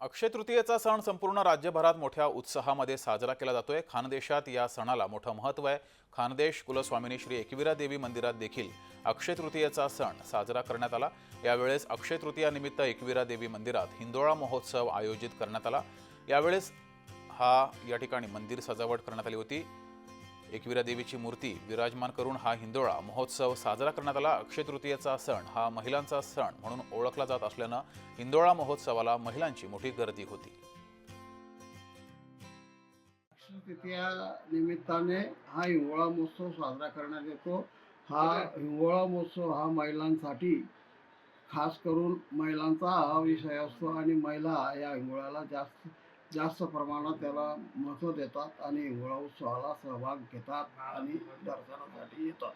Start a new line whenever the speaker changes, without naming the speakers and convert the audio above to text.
अक्षय तृतीयेचा सण संपूर्ण राज्यभरात मोठ्या उत्साहामध्ये साजरा केला जातोय. खानदेशात या सणाला मोठं महत्त्व आहे. खानदेश कुलस्वामिनी श्री एकविरा देवी मंदिरात देखील अक्षय तृतीयेचा सण साजरा करण्यात आला. यावेळेस अक्षय तृतीयानिमित्त एकविरा देवी मंदिरात हिंदोळा महोत्सव आयोजित करण्यात आला. यावेळेस हा या ठिकाणी मंदिर सजावट करण्यात आली होती. एकविरा देवीची मूर्ती विराजमान करून हा हिंदोळा महोत्सव साजरा करण्यात आला. अक्षय तृतीयेचा सण हा महिलांचा सण म्हणून ओळखला जात असल्यानं हिंदोळा महोत्सवाला महिलांची मोठी गर्दी होती.
तृतीया निमित्ताने हा हिंगोळा महोत्सव साजरा करण्यात येतो. हा हिंगोळा महोत्सव हा महिलांसाठी खास करून महिलांचा हा विषय असतो आणि महिला या हिंगोळ्याला जास्त जास्त प्रमाणात त्याला महत्त्व देतात आणि हिंगोळा उत्सवाला सहभाग घेतात आणि दर्शनासाठी येतात.